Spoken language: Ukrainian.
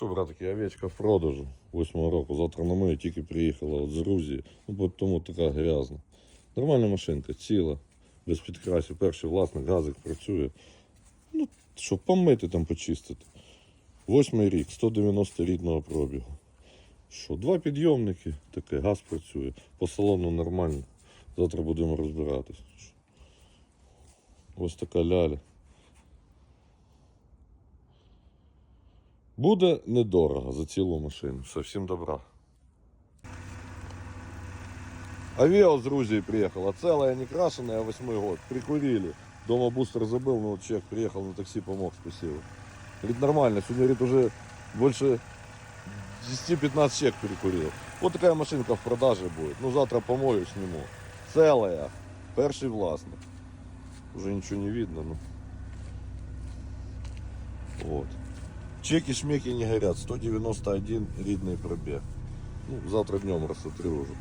Що, братики, овечка в продажу 8 року. Завтра на мене тільки приїхала от з Грузії. Ну, тому така грязна. Нормальна машинка, ціла, без підкрасів. Перший власник газик працює. Ну, що помити там почистити. Восьмий рік, 190 рідного пробігу. Що, два підйомники, таке, газ працює. По салону нормально. Завтра будемо розбиратись. Ось така ляля. Буде недорого за цілу машину. Все, всім добра. Авиа с Грузии приехала, целая, не крашеная, восьмой год. Прикурили. Дома бустер забыл, но вот человек приехал на такси, помог, спасибо. Говорит, нормально, сегодня, говорит, уже больше 10-15 человек перекурил. Вот такая машинка в продаже будет. Ну, завтра помою, сниму. Целая. Перший властник. Уже ничего не видно, ну. Вот. Чеки, шмеки не горят. 191 рідний пробіг. Ну, завтра днем рассмотрю уже.